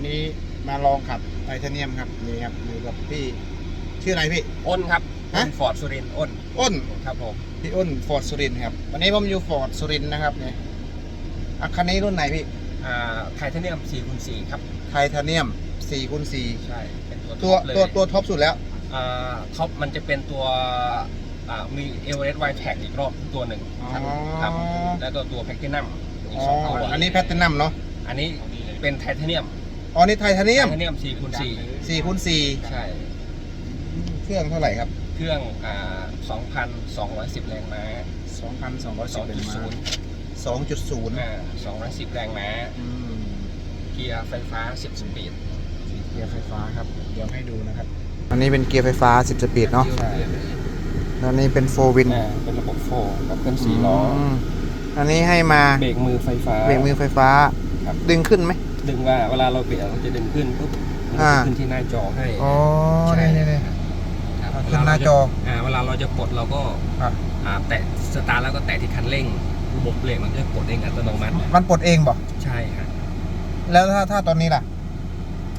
วันนี้มาลองขับไทเทเนียมครับนี่ครับอยู่กับพี่ชื่ออะไรพี่ อ้นครับฮะอ้นฟอร์ดสุรินทร์อ้นอ้นครับผมพี่อ้นฟอร์ดสุรินทร์ครับวันนี้ผมอยู่ฟอร์ดสุรินทร์นะครับเนี่ยอะคันนี้รุ่นไหนพี่อ่าไทเทเนียม4คูณ4ครับไทเทเนียม4คูณใช่เป็นตัว4ตัวท็อปเลยตัวตัวท็อปสุดแล้ว อ่าท็อปมันจะเป็นตัวอ่ามีเอเวอเรสต์ไวแท็กอีกรอบตัวหนึ่งครับอ๋อ ครับแล้วก็ตัวแพคตินัมอีอ๋กอสองตัวอันนี้แพทเทนัมเนาะอันนี้เป็นไทเทเนียม อ๋อนี่ไทเทเนียมไทเทเนียม4คูณ4 4คูณใช่4เครื่องเท่าไหร่ครับ เครื่องอ่า2,210แรงม้า2,210เป็นม้า2.0 2.0อ่า210แรงม้าอืมเกียร์ไฟฟ้า10สปีดเกียร์ไฟฟ้าครับ เดี๋ยวให้ดูนะครับ อันนี้เป็นเกียร์ไฟฟ้า 10 สปีดเนาะใช่แล้วนี่เป็นโฟวินอ่าเป็นระบบโฟร์กับเครื่องสี่ล้ออมอันนี้ให้มาเบรกมือไฟฟ้า เบรกมือไฟฟ้า ครับ ดึงขึ้นไหม ดึงว่าเวลาเราเบรกเราจะดึงขึ้นปุ๊บมันอ่าจะขึ้นที่หน้าจอให้อ๋อใช่นี่นี่ ครับขึ้นหน้าจออ่าเวลาเราจะปลดเราก็ครับอ่าแตะสตาร์ทแล้วก็แตะที่คันเร่งระบบเบรกมันจะปลดเองอัตโนมัติมันปลดเองบ่ใช่ครับแล้วถ้าถ้าตอนนี้ล่ะ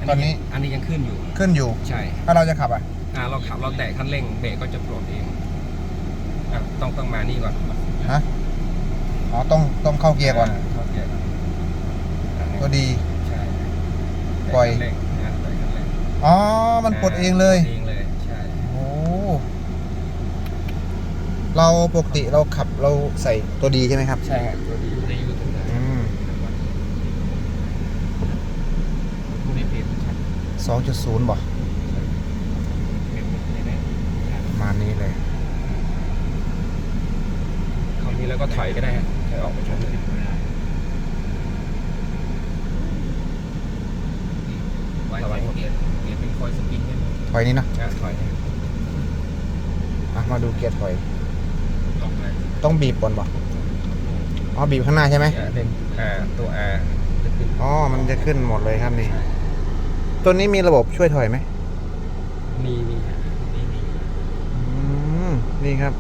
ตอนนี้ อันนี้ยังขึ้นอยู่ขึ้นอยู่ ใช่ ถ้าเราจะขับอะ อ่าเราขับเราแตะคันเร่งเบรกก็จะปลดเองอะต้องต้องมานี่ก่อนฮะ อ๋อ ต้องต้องเข้าเกียร์ก่อนาเข้าเกียร์ก่อนอ่าตัวดีใช่ ปล่อยแตะคันเร่งอ่าแตะคันเร่งอ๋อ มันปลดเองเลย เองเลยใช่โอ้ เราปกติเราขับเราใส่ตัวดีใช่ไหมครับ ใช่ครับตัวดีได้อยู่ตรงนั้นอืม ผู้ได้เปรียบชัดสองจุดศูนย์บ่เปรียบไม่ได้ประมาณนี้เลย คราวนี้แล้วก็ถอยก็ได้ฮะถอยออกไปชนเลย ไว้ไว้เปลี่ยนเปลี่ยนเป็นคอยสปริงให้มัน ถอยนี่นะอะถอยนะอะมาดูเกียร์ถอย ลงเลยต้องบีบก่อนบ่อ๋อบีบข้างหน้าใช่ไหมอะเป็นอ่าตัว R จะขึ้นอ๋อมันจะขึ้นหมดเลยครับนี่ ตัวนี้มีระบบช่วยถอยไหมมีมีฮะนี่นี่อืมนี่ครับ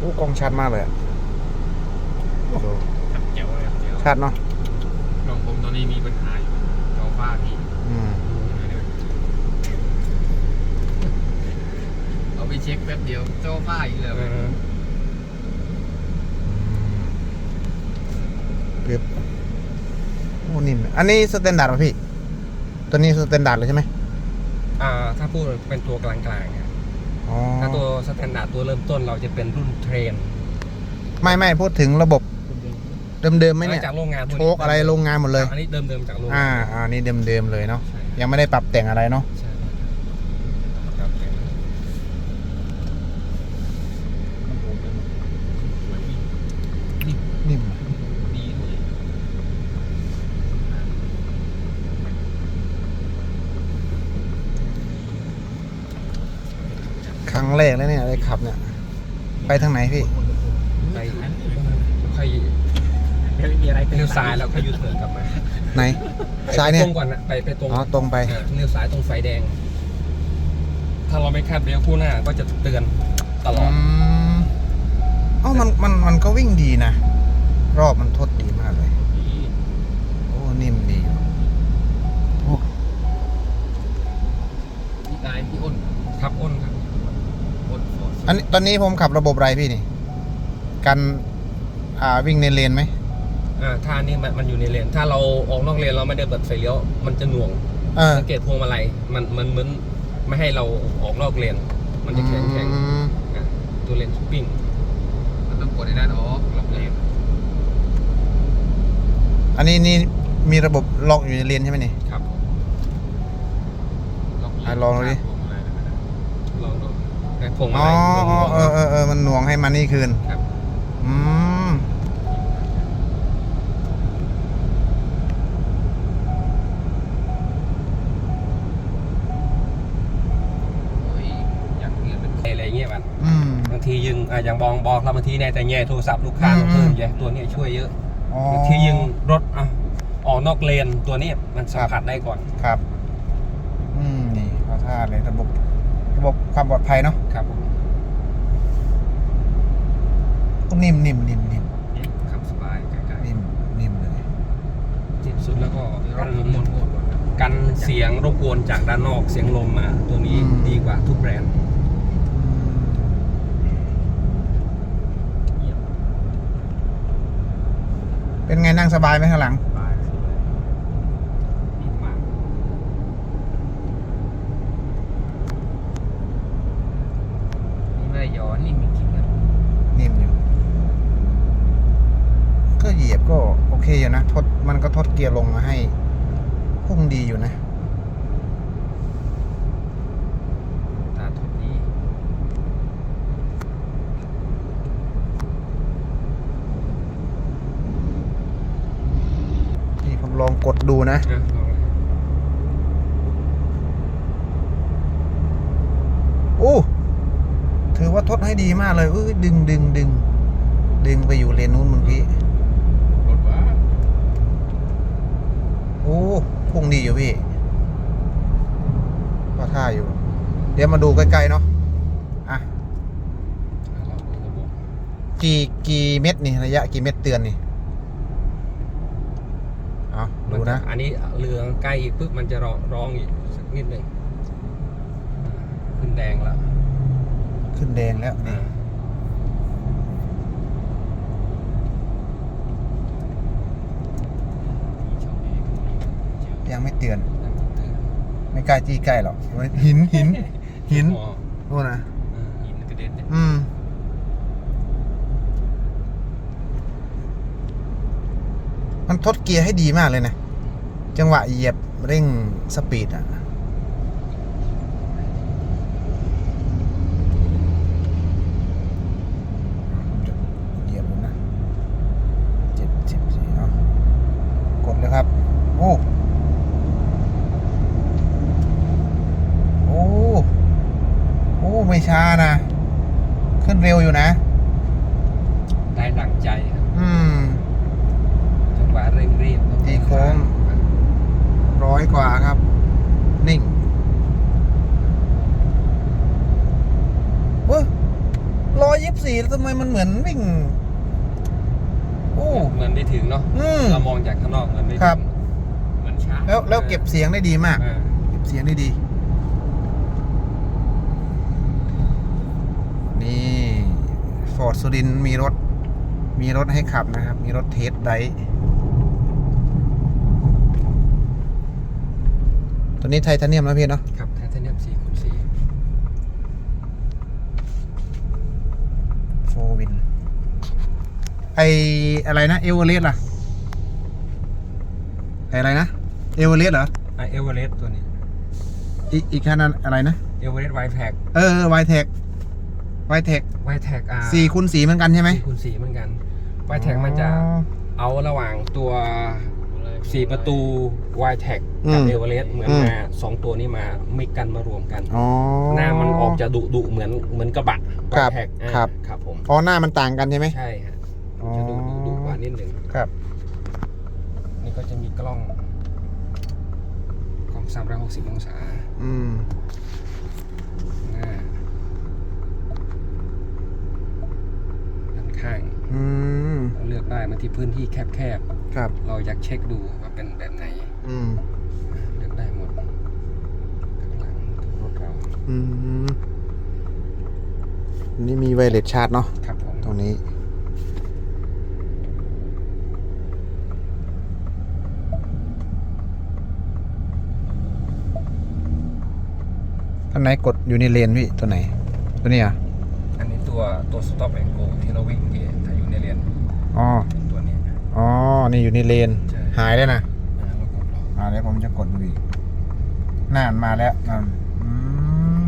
อู้กล้องชัดมากเลยอะดูครับเจ๋วเลยครับเจ๋วชัดเนาะลองผมตอนนี้มีปัญหาอยู่จอฟ้าพี่อืม เอา ไปเช็คแป๊บเดียวจอฟ้าอีกแล้วเออปึ๊บโอ้นิ่มอันนี้สแตนดาร์ดป่ะพี่ ตัวนี้สแตนดาร์ดเลยใช่ไหมอ่าถ้าพูดเป็นตัวกลางๆอะอ๋อถ้าตัวสแตนดาร์ดตัวเริ่มต้นเราจะเป็นรุ่นเทรนไม่ไม่พูดถึงระบบเดิมๆไหมเนี่ยจากโรงงานพวกโชนี้คอะไรโรงงานหมดเลย อันนี้เดิมๆจากโรงงานอ่าอ่านี่เดิมๆเลยเนาะใช่ ยังไม่ได้ปรับแต่งอะไรเนาะ ใช่ครับ นิ่ม ดีด้วย ครั้ง แรกแล้วเนี่ยได้ขับเนี่ย ไปทางไหนพี่ ไปค่อยไม่มีอะไรเลี้ยวซ้ายแล้วค่อยยูเทิร์นกลับมาไหน ซ้ายเนี่ย ตรงก่อนนะไปไปตรงอ๋อตรงไปอ่าเลี้ยวซ้ายตรงไฟแดง ถ้าเราไม่คาดเบรกคู่หน้าก็จะเตือนตลอด อืมเอ้ามันมันมันก็วิ่งดีนะ รอบมันทดดีมากเลย อร์ดอันนี้ตอนนี้ผมขับระบบอะไรพี่นี่กันอ่าวิ่งในเลนไหมอ่าถ้านี่มันมันอยู่ในเลน ถ้าเราออกนอกเลนเราไม่ได้เปิดไฟเลี้ยว มันจะหน่วง เออสังเกตพวงมาลัยมันมันเหมือนไม่ให้เราออกนอกเลน มันจะแข็งแข็งอืมอะตัวเลนสปริงมันต้องกดในด้านออกล็อกเลนอันนี้นี่มีระบบล็อกอยู่ในเลนใช่ไหมนี่ ครับ ล็อกเลนอะลองดูดิพวงมาลัยนะครับลองดูแต่ พวงมาอ๋อลัยหอ๋อน่วงเออเออเออมันหน่วงให้มันนี่คืน ครับอืม โอ้ยอยากเรียนเป็นอะไรเงี้ยมันอืม บางทียึงอะอย่างบองบอกเราบางทีเนี่ยแต่แง่โทรศัพท์ลูกค้าอืมเราเพิ่มแย่ตัวเนี้ยช่วยเยอะอ๋อ บางทียึงรถอะออกนอกเลนตัวเนี้ยมันสัมครับผัสได้ก่อน ครับ อืม นี่เขาท่าเลยระบบ ระบบความปลอดภัยเนาะครับผมนิ่มนิ่มนิ่มนิ่มขับสบายใกล้นิ่มนิ่มเลยๆที่สุดแล้วก็รถผมหมดหมดหมดกันเสียงรบกวนจากด้านนอกเสียงลมมา ตัวนี้อืมดีกว่าทุกแบรนด์เยี่ยมเป็นไงนั่งสบายไหมข้างหลัง สบายสบายนิ่มมากนี่ไม่ได้ย้อนนิ่มจริงๆนะ นิ่มอยู่ ก็เหยียบก็โอเคอยู่นะ ท ดมันก็ทดเกียร์ลงมาให้พุ่งดีอยู่นะตาทุบนี้นี่ผมลองกดดูนะอะลองเลยโอ้ถือว่าทดให้ดีมากเลยเอ้ยดึงดึงดึงดึงไปอยู่เลนนู้นเมื่อกี้ รถว่า โอ้พุ่งดีอยู่พี่ก็ท่าอยู่ เดี๋ยวมาดูใกล้ๆเนาะอะอะลองดูระบบกี่กี่เม็ดนี่ระยะกี่เม็ดเตือนนี่เอามัดูจนะ อันนี้เรืองใกล้อีกปุ๊บมันจะร้องร้องอีกสักนิดหนึ่งอ่าขึ้นแดงแล้ว ขึ้นแดงแล้วนี่อ่าช่องนี้เจียวยังไม่เตือนแล้วมันตื่นไม่กล้าจี้ใกล้หรอกหินหิน หินอ๋อนู่นนะอ่าหินกระเด็นเนี่ยอืม มันทดเกียร์ให้ดีมากเลยนะ จังหวะเหยียบเร่งสปีดอะ เหยียบเลยนะเจ็ดสิบสี่เอากดเลยครับ โอ้ โอ้ โอ้ ไม่ช้านะ ขึ้นเร็วอยู่นะ ได้ดังใจครับ อืม จังหวะเร่งรีบ ตีโค้ง ร้อยกว่าครับ นิ่งเว้ยร้อยยี่ สิบสี่แล้วทำไมมันเหมือนวิ่ง โอ้ เหมือนไม่ถึงเนาะอืมเรามองจากข้างนอกมันไม่ครับถึงเหมือนช้าแล้วแล้วเก็บเสียงได้ดีมากอ่าเก็บเสียงได้ดี นี่ฟอร์ดสุรินทร์มีรถ มีรถให้ขับนะครับ มีรถเทสไดร์ตัวนี้ไทเทเนียมนะพี่เนาะ ครับไทเทเนียม4คูณ4 โฟวิน ไออะไรนะ เอเวอเรสต์ล่ะไออะไรนะ เอเวอเรสต์เหรออะเอเวอเรสต์ตัวนี้ อีกอีกคันนั้นอะไรนะ เอเวอเรสต์ไวแท็กเออไวเทคไวเทคไวแท็กอ่าสี่คูณสีเหมือนกันใช่ไหม4คูณ4เหมือนกันไวแท็กมันจะอ๋อ เอาระหว่างตัว4ประตูไวแท็กอืกับมเอเวอเรสต์เหมือนอืม มาสองตัวนี้มามิกกันมารวมกัน อ๋อหน้ามันออกจะดุดุเหมือนเหมือนกระบะ ครับไวแท็กอ่าครับ ครับผม อ๋อหน้ามันต่างกันใช่ไหม ใช่ฮะอ๋อ จะดุดุดุกว่านิดหนึ่งครับ นี่ก็จะมีกล้องกล้อง 360 องศาอืม หน้าด้านข้าง อืม เราเลือกได้มาที่พื้นที่แคบครับ ๆ เราอยากเช็คดูว่าเป็นแบบไหน อืม เลือกได้หมดข้างหลังรถเราอืมอั นนี่มีไวเลสชาร์จเนาะครับผมตรงนี้ ตัวไหนกดอยู่ในเลนพี่ ตัวไหน ตัวนี้อะอันนี้ตัวตัว stop and go ที่เราวิ่งที่ถ้าอยู่ในเลนอ๋อ ตัวนี้อ๋อ นี่อยู่ในเลนใช่หายแล้วนะอ่าเรากดรออ่าเดี๋ยวผมจะกดดูอีกน่านมาแล้วนั่นอืม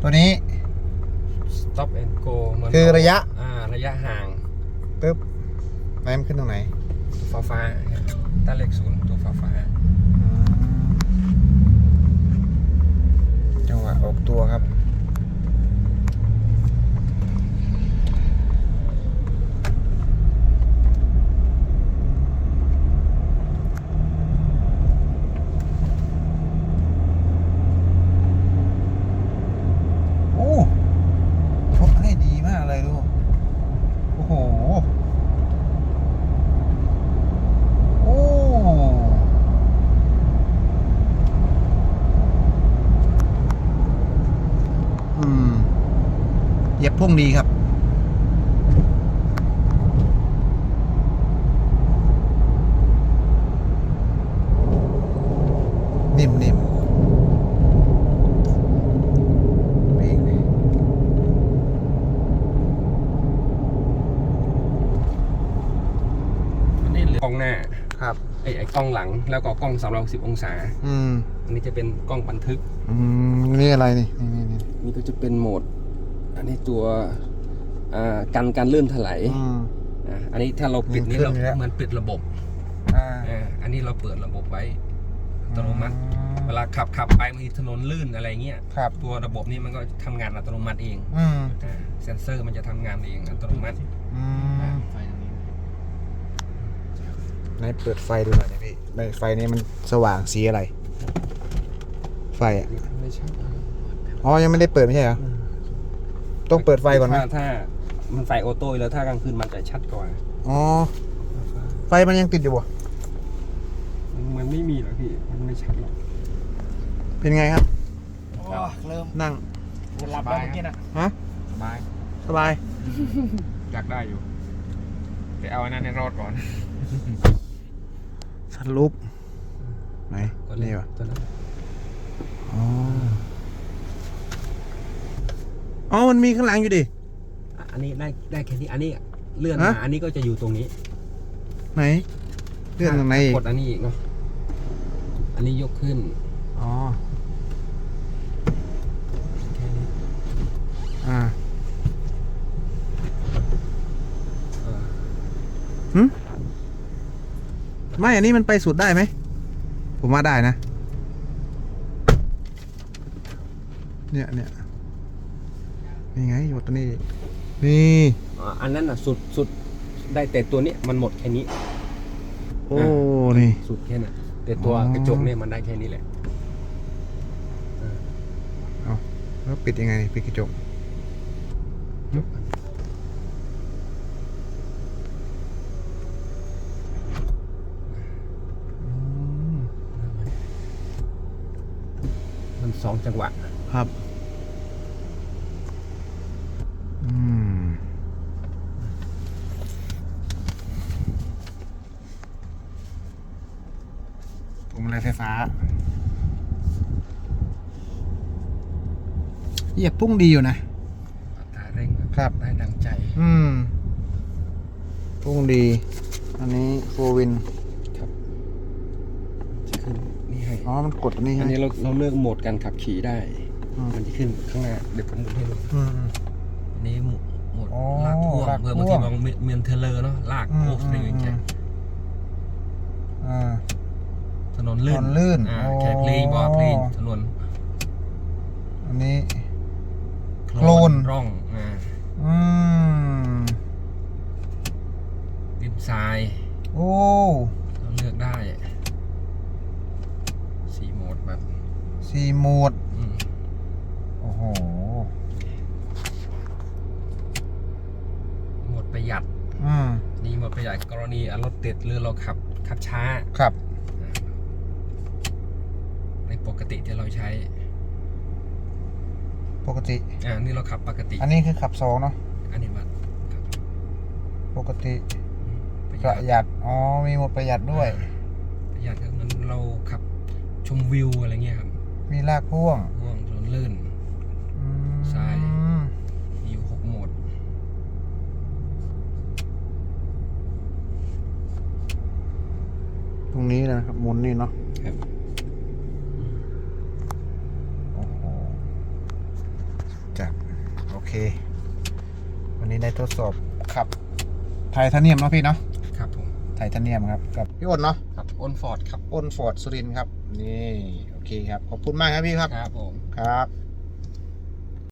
ตัวนี้ stop and go เหมือนคือระยะ อ่าระยะห่างปึ๊บไหนมันขึ้นตรงไหนตัวฟ้าฟ้าๆต้านเลขศูนย์ตัวฟ้าฟ้า จังหวะออกตัวครับ โอ้ทดให้ดีมากเลยดู โอ้โห โอ้ พุ่งดีครับนิ่มนิ่มเบรกเลยอันนี้เหลือกล้องหน้าครับไอ้ไอ้กล้องหลังแล้วก็กล้อง360องศา อืมอันนี้จะเป็นกล้องบันทึก อืมนี่อะไรนี่นี่นี่นี่นี่ก็จะเป็นโหมด อันนี้ตัวอ่ากันการลื่นถลายอืมอ่าอันนี้ถ้าเราปิดนี่ขึ้นเราแล้วเหมือนปิดระบบอ่าอ่าอันนี้เราเปิดระบบไว้อัตโนมัติ เวลาขับขับไปบางทีถนนลื่นอะไรเงี้ยครับตัวระบบนี้มันก็ทำงานอัตโนมัติเองอืมอ่าเซนเซอร์มันจะทำงานเองอัตโนมัติอืมไฟตรงนี้ไหนเปิดไฟดูหน่อยนะพี่ในไฟนี้มันสว่างสีอะไร ไฟอะไม่ใช่อ๋อยังไม่ได้เปิดไม่ใช่เหรอ ต้องเปิดไฟก่อนไหมถ้าถ้ามันไฟออโต้แล้วถ้ากลางคืนมันจะชัดกว่าอ๋อ ไฟมันยังติดอยู่บ่มันไม่มีหรอกพี่มันไม่ชัดหรอกเป็นไงครับ โอ้เริ่มนั่งจะหลับแล้วเมื่อกี้นะฮะสบายสบายอยากได้อยู่แต่เอาอันนั้นให้รอดก่อนสรุปไหนตัวนี่วะตัวนั้นอ๋อ อ๋อ มันมีข้างหลังอยู่ดิ อะอันนี้ได้ได้แค่นี้อันนี้เลื่อนฮะมาอันนี้ก็จะอยู่ตรงนี้ไหนเลื่อนตรงไหนอีกกดอันนี้อีกเนาะอันนี้ยกขึ้นอ๋อ แค่นี้อ่าเออหึไม่อันนี้มันไปสุดได้ไหม ผมว่าได้นะ เนี่ยเนี่ย นี่ไงอยู่ตัวนี้นี่อะอันนั้นอะสุดสุดได้แต่ตัวนี้มันหมดแค่นี้ โอ้นี่ สุดแค่นั้นแต่ตัวอ๋อ กระจกเนี่ยมันได้แค่นี้แหละแล้วปิดยังไงนี่ปิดกระจกจบอันมันสองจังหวะ ครับ อืม ผมอะไรไฟฟ้า เหยียบพุ่งดีอยู่นะอัตราเร่งครับได้ดังใจ อืม พุ่งดี อันนี้โฟวินครับจะขึ้นนี่ให้อ๋อมันกดอันนี้อัใช่นไหมนี้เราเราเลือกโหมดการขับขี่ได้อืมมันจะขึ้นข้างหน้าเดี๋ยวผมหมุนให้ดูอืมอืมอันนี้โหมดโหมดอ๋อลากพ่วงลากเพื่อบางพ่ทีวงมองเมียนเทเลอร์เนาะลากอืมโอ้สอืเรีมยงอืแจ็ มอ่า ถ นนลื่นถนนลื่นอ่าโอ้แค่เพลงบอกเพลงถนนอันนี้โคโคลนร่องอ่าอืมดินทรายโอ้เราเลือกได้สีโหมดแบบสีโหมดอืมโอ้โหโหมดประหยัด อืมนี่โหมดประหยัดกรณีอะรถติดหรือเราขับขับช้าครับ ในปกติที่เราใช้ ปกติ อ่า นี่เราขับปกติ อันนี้คือขับสองเนาะ อันนี้มันครับปกติประปหยัระดหยัด อ๋อ มีโหมดประหยัดด้วย ประหยัดก็เหมันเราขับชมวิวอะไรเงี้ยครับ มีลากพ่วงห่วงถนนลื่นอืมใช่มีอยู่หกโหมด ตรงนี้นะครับหมุนนี่เนาะครับ โอ้โห จัด โอเค วันนี้ได้ทดสอบขับไทเทเนียมเนาะพี่เนาะครับผมไทเทเนียมครับกับพี่อ้นเนาะครับอ้นฟอร์ดครับอ้นฟอร์ดสุรินทร์ครับนี่โอเคครับขอบคุณมากครับพี่ครับครับผมครับ